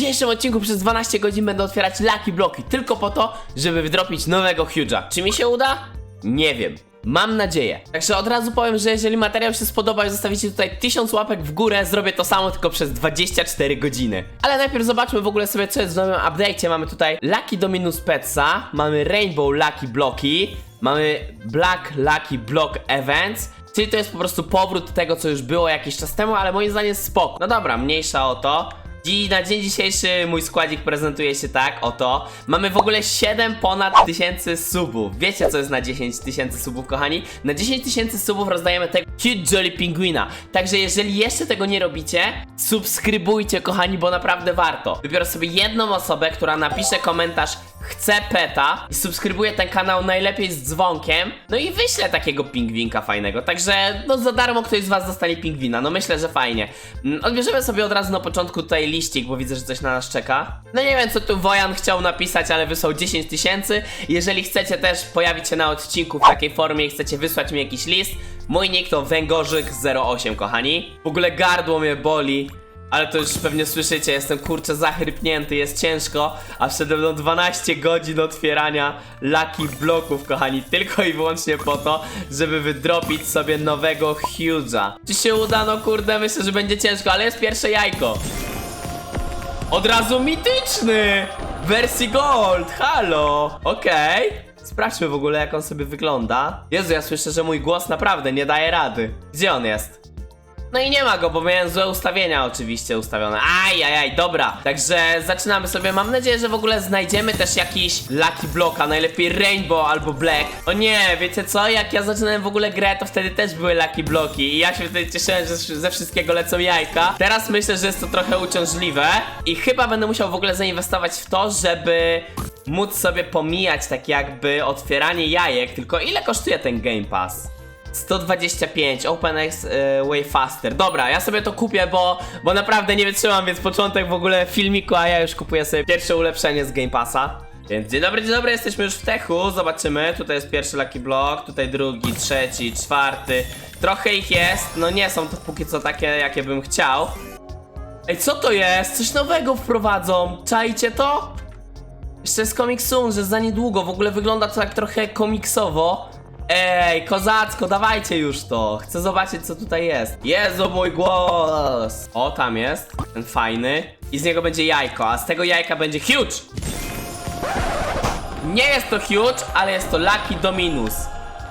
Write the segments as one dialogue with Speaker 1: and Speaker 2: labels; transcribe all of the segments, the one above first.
Speaker 1: dzisiejszym odcinku przez 12 godzin będę otwierać Lucky Bloki tylko po to, żeby wydropić nowego Huge'a. Czy mi się uda? Nie wiem. Mam nadzieję. Także od razu powiem, że jeżeli materiał się spodoba i zostawicie tutaj 1000 łapek w górę, zrobię to samo tylko przez 24 godziny. Ale najpierw zobaczmy w ogóle sobie, co jest w nowym update'cie. Mamy tutaj Lucky Dominus Petsa, mamy Rainbow Lucky Bloki, mamy Black Lucky Block Events, czyli to jest po prostu powrót tego, co już było jakiś czas temu, ale moim zdaniem spoko. No dobra, mniejsza o to. Dzi na dzień dzisiejszy mój składzik prezentuje się tak, oto. Mamy w ogóle 7 ponad tysięcy subów. Wiecie co jest na 10 tysięcy subów, kochani? Na 10 tysięcy subów rozdajemy tego Huge Jolly Penguina. Także jeżeli jeszcze tego nie robicie, subskrybujcie, kochani, bo naprawdę warto. Wybiorę sobie jedną osobę, która napisze komentarz Chcę peta i subskrybuje ten kanał najlepiej z dzwonkiem. No i wyślę takiego pingwinka fajnego. Także no za darmo ktoś z was dostanie pingwina. No myślę, że fajnie. Mm, Odbierzemy sobie od razu na początku tutaj liścik, bo widzę, że coś na nas czeka. No nie wiem co tu Wojan chciał napisać, ale wysłał 10 tysięcy. Jeżeli chcecie też pojawić się na odcinku w takiej formie i chcecie wysłać mi jakiś list, mój nick to Węgorzyk08, kochani. W ogóle gardło mnie boli. Ale to już pewnie słyszycie, jestem kurczę zachrypnięty, jest ciężko, a przede mną 12 godzin otwierania Lucky Bloków, kochani, tylko i wyłącznie po to, żeby wydropić sobie nowego Huge'a. Czy się uda? No kurde, myślę, że będzie ciężko, ale jest pierwsze jajko. Od razu mityczny! Wersji Gold, halo! Okej. Sprawdźmy w ogóle, jak on sobie wygląda. Jezu, ja słyszę, że mój głos naprawdę nie daje rady. Gdzie on jest? No i nie ma go, bo miałem złe ustawienia oczywiście ustawione. Aj, aj, aj, dobra. Także zaczynamy sobie. Mam nadzieję, że w ogóle znajdziemy też jakiś Lucky Block, a najlepiej Rainbow albo Black. O nie, wiecie co? Jak ja zaczynałem w ogóle grę, to wtedy też były Lucky Bloki i ja się wtedy cieszyłem, że ze wszystkiego lecą jajka. Teraz myślę, że jest to trochę uciążliwe i chyba będę musiał w ogóle zainwestować w to, żeby móc sobie pomijać tak jakby otwieranie jajek. Tylko ile kosztuje ten Game Pass? 125, OpenX y, Way Faster. Dobra, ja sobie to kupię, bo, bo naprawdę nie wytrzymam, więc początek w ogóle filmiku, a ja już kupuję sobie pierwsze ulepszenie z Game Passa. Więc dzień dobry, dzień dobry, jesteśmy już w techu, zobaczymy. Tutaj jest pierwszy Lucky Block, tutaj drugi, trzeci, czwarty. Trochę ich jest, no nie są to póki co takie, jakie bym chciał. Ej, co to jest? Coś nowego wprowadzą. Czajcie to? Jeszcze jest Comic Soon, że za niedługo. W ogóle wygląda to tak trochę komiksowo. Ej, kozacko, dawajcie już to. Chcę zobaczyć, co tutaj jest. Jezu, mój głos. O, tam jest. Ten fajny. I z niego będzie jajko, a z tego jajka będzie huge. Nie jest to huge, ale jest to Lucky Dominus.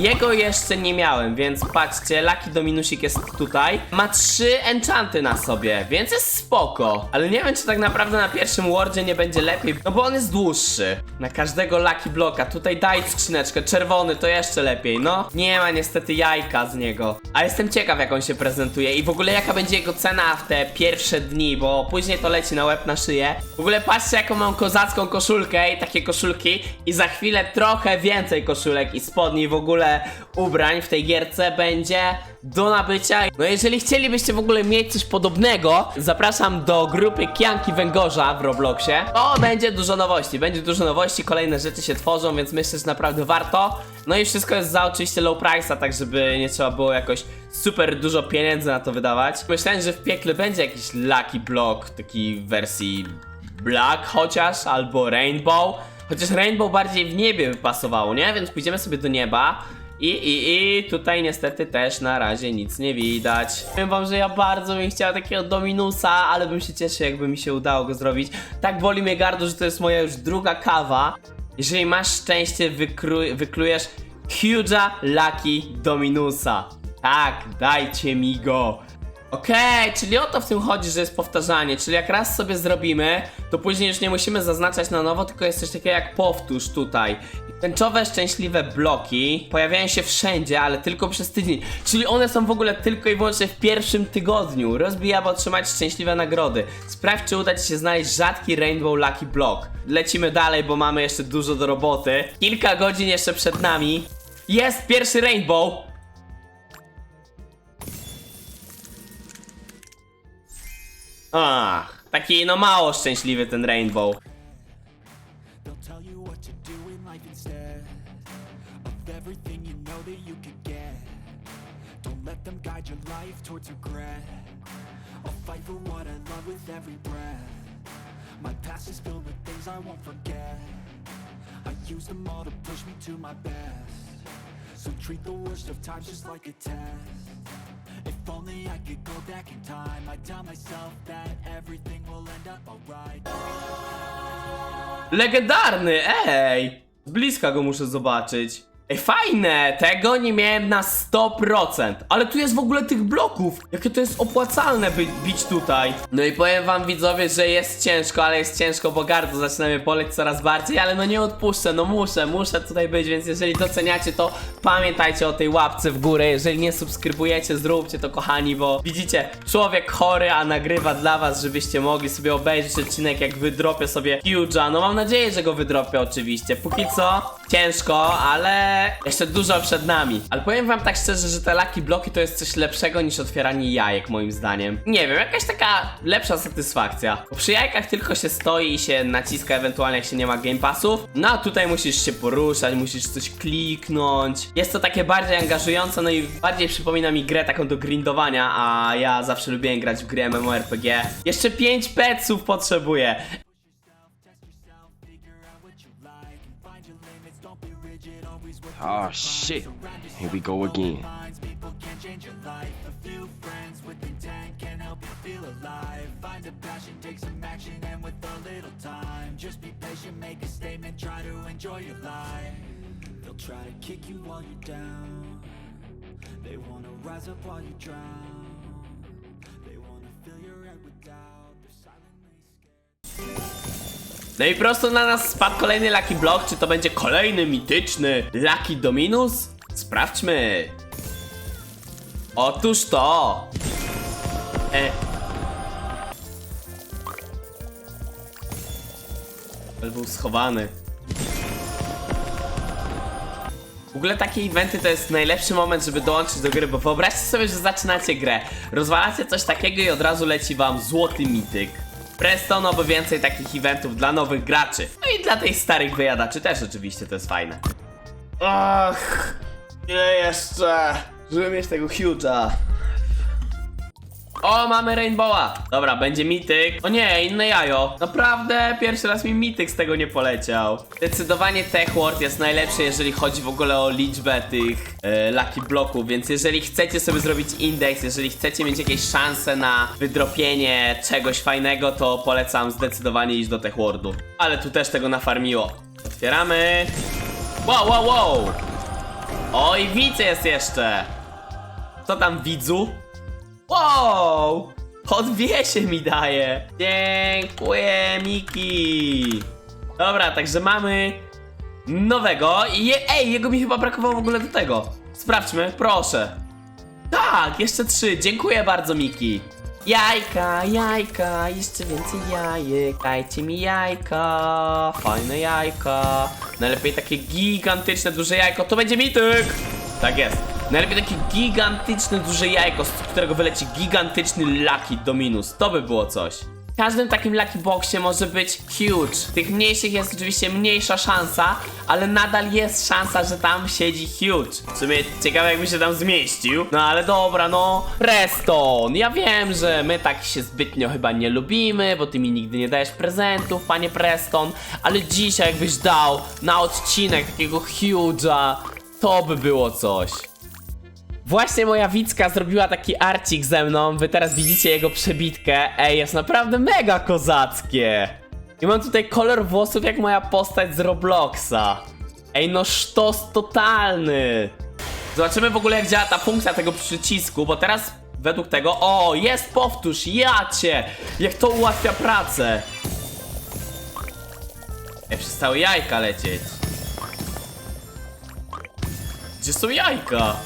Speaker 1: Jego jeszcze nie miałem, więc patrzcie, Lucky Dominusik jest tutaj. Ma trzy enchanty na sobie, więc jest spoko. Ale nie wiem, czy tak naprawdę na pierwszym wardzie nie będzie lepiej, no bo on jest dłuższy. Na każdego Lucky Bloka. Tutaj daj skrzyneczkę, czerwony to jeszcze lepiej, no. Nie ma niestety jajka z niego. A jestem ciekaw, jak on się prezentuje i w ogóle jaka będzie jego cena w te pierwsze dni, bo później to leci na łeb na szyję. W ogóle patrzcie, jaką mam kozacką koszulkę i takie koszulki i za chwilę trochę więcej koszulek i spodni w ogóle ubrań w tej gierce będzie do nabycia. No jeżeli chcielibyście w ogóle mieć coś podobnego, zapraszam do grupy Kianki Węgorza w Robloxie. To będzie dużo nowości, będzie dużo nowości, kolejne rzeczy się tworzą, więc myślę, że naprawdę warto. No i wszystko jest za oczywiście low price'a, tak żeby nie trzeba było jakoś super dużo pieniędzy na to wydawać. Myślałem, że w piekle będzie jakiś Lucky Block, taki w wersji Black chociaż, albo Rainbow. Chociaż Rainbow bardziej w niebie by pasowało, nie? Więc pójdziemy sobie do nieba. I, i, I tutaj niestety też na razie nic nie widać. Powiem wam, że ja bardzo bym chciała takiego Dominusa, ale bym się cieszył, jakby mi się udało go zrobić. Tak boli mnie gardło, że to jest moja już druga kawa. Jeżeli masz szczęście, wyklujesz Huge'a Lucky Dominusa. Tak, dajcie mi go. Okej, czyli o to w tym chodzi, że jest powtarzanie, czyli jak raz sobie zrobimy, to później już nie musimy zaznaczać na nowo, tylko jest coś takiego jak powtórz tutaj. Tęczowe, szczęśliwe bloki pojawiają się wszędzie, ale tylko przez tydzień, czyli one są w ogóle tylko i wyłącznie w pierwszym tygodniu. Rozbij, aby otrzymać szczęśliwe nagrody. Sprawdź, czy uda Ci się znaleźć rzadki Rainbow Lucky Block. Lecimy dalej, bo mamy jeszcze dużo do roboty. Kilka godzin jeszcze przed nami. Jest pierwszy Rainbow!
Speaker 2: I'll fight for what I love with every breath. My past is filled with things I won't forget. I use them all to push me to my best. So treat the worst of times just like a test. Only I could go back in time, tell myself that everything will end up alright.
Speaker 1: Legendarny, ej! Z bliska go muszę zobaczyć. Fajne! Tego nie miałem na 100%. Ale tu jest w ogóle tych bloków. Jakie to jest opłacalne by, bić tutaj. No i powiem wam widzowie, że jest ciężko, ale jest ciężko, bo gardło zaczyna mnie boleć coraz bardziej, ale no nie odpuszczę, no muszę, muszę tutaj być, więc jeżeli doceniacie to, pamiętajcie o tej łapce w górę. Jeżeli nie subskrybujecie, zróbcie to kochani, bo widzicie, człowiek chory, a nagrywa dla was, żebyście mogli sobie obejrzeć odcinek, jak wydropię sobie Huge'a. No mam nadzieję, że go wydropię oczywiście. Póki co ciężko, ale jeszcze dużo przed nami. Ale powiem wam tak szczerze, że te Lucky Bloki to jest coś lepszego niż otwieranie jajek moim zdaniem. Nie wiem, jakaś taka lepsza satysfakcja. Bo przy jajkach tylko się stoi i się naciska ewentualnie jak się nie ma Game Passów. No a tutaj musisz się poruszać, musisz coś kliknąć. Jest to takie bardziej angażujące, no i bardziej przypomina mi grę taką do grindowania, a ja zawsze lubiłem grać w gry MMORPG. Jeszcze 5 peców potrzebuję.
Speaker 2: Action, and with a little time, just be patient, make a statement, try to enjoy your life. They'll try to kick you while you're down. They wanna rise up while you drown.
Speaker 1: No i prosto na nas spadł kolejny Lucky Block. Czy to będzie kolejny mityczny Lucky Dominus? Sprawdźmy. Otóż to. E. Ale był schowany. W ogóle takie eventy to jest najlepszy moment, żeby dołączyć do gry, bo wyobraźcie sobie, że zaczynacie grę, rozwalacie coś takiego i od razu leci wam złoty mityk. Preston oby więcej takich eventów dla nowych graczy. No i dla tych starych wyjadaczy też oczywiście to jest fajne. Ach, ile jeszcze, żeby mieć tego Huge'a. O, mamy Rainbowa! Dobra, będzie mityk. O nie, inne jajo. Naprawdę, pierwszy raz mi mityk z tego nie poleciał. Zdecydowanie Tech World jest najlepszy, jeżeli chodzi w ogóle o liczbę tych e, Lucky Bloków, więc jeżeli chcecie sobie zrobić indeks, jeżeli chcecie mieć jakieś szanse na wydropienie czegoś fajnego, to polecam zdecydowanie iść do Tech Worldu. Ale tu też tego nafarmiło. Otwieramy. Wow, wow, wow! Oj, widzę jest jeszcze! Co tam, widzu? Wow! Odwiesie mi daje! Dziękuję, Miki! Dobra, także mamy nowego i je, ej, jego mi chyba brakowało w ogóle do tego. Sprawdźmy, proszę. Tak, jeszcze trzy. Dziękuję bardzo, Miki. Jajka, jajka, jeszcze więcej jajek. Dajcie mi jajka. Fajne jajka. Najlepiej takie gigantyczne, duże jajko. To będzie mityk! Tak jest. Najlepiej takie gigantyczne, duże jajko, z którego wyleci gigantyczny Lucky Dominus. To by było coś. W każdym takim Lucky Boxie może być huge. Tych mniejszych jest oczywiście mniejsza szansa, ale nadal jest szansa, że tam siedzi huge. W sumie ciekawe jakby się tam zmieścił. No ale dobra, no. Preston, ja wiem, że my tak się zbytnio chyba nie lubimy, bo ty mi nigdy nie dajesz prezentów, panie Preston, ale dzisiaj jakbyś dał na odcinek takiego huge'a, to by było coś. Właśnie moja Wicka zrobiła taki arcik ze mną, wy teraz widzicie jego przebitkę. Ej, jest naprawdę mega kozackie. I mam tutaj kolor włosów jak moja postać z Robloxa. Ej, no sztos totalny. Zobaczymy w ogóle jak działa ta funkcja tego przycisku, bo teraz według tego... O, jest powtórz, jacie! Jak to ułatwia pracę. Ej, przestały jajka lecieć. Gdzie są jajka?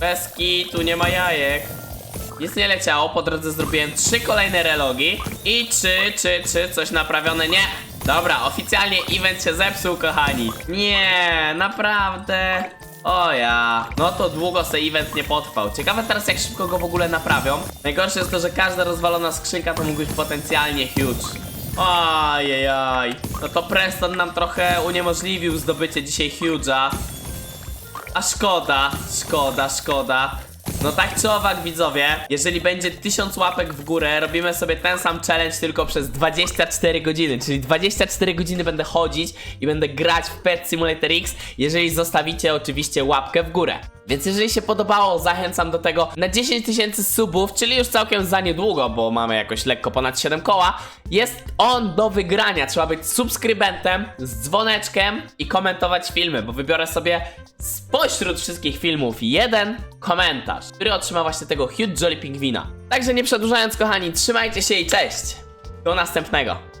Speaker 1: Bez tu nie ma jajek. Nic nie leciało, po drodze zrobiłem trzy kolejne relogi. I czy, czy, czy coś naprawione? Nie! Dobra, oficjalnie event się zepsuł, kochani. Nie, naprawdę. O ja, no to długo se event nie potrwał. Ciekawe teraz jak szybko go w ogóle naprawią. Najgorsze jest to, że każda rozwalona skrzynka to mógł być potencjalnie huge. Ajajaj. No to Preston nam trochę uniemożliwił zdobycie dzisiaj huge'a. A szkoda, szkoda, szkoda. No tak czy owak widzowie, jeżeli będzie 1000 łapek w górę, robimy sobie ten sam challenge tylko przez 24 godziny, czyli 24 godziny będę chodzić i będę grać w Pet Simulator X, jeżeli zostawicie oczywiście łapkę w górę. Więc jeżeli się podobało, zachęcam do tego na 10 tysięcy subów, czyli już całkiem za niedługo, bo mamy jakoś lekko ponad 7 koła. Jest on do wygrania. Trzeba być subskrybentem z dzwoneczkiem i komentować filmy, bo wybiorę sobie spośród wszystkich filmów jeden komentarz, który otrzyma właśnie tego Huge Jolly Pingwina. Także nie przedłużając, kochani, trzymajcie się i cześć! Do następnego!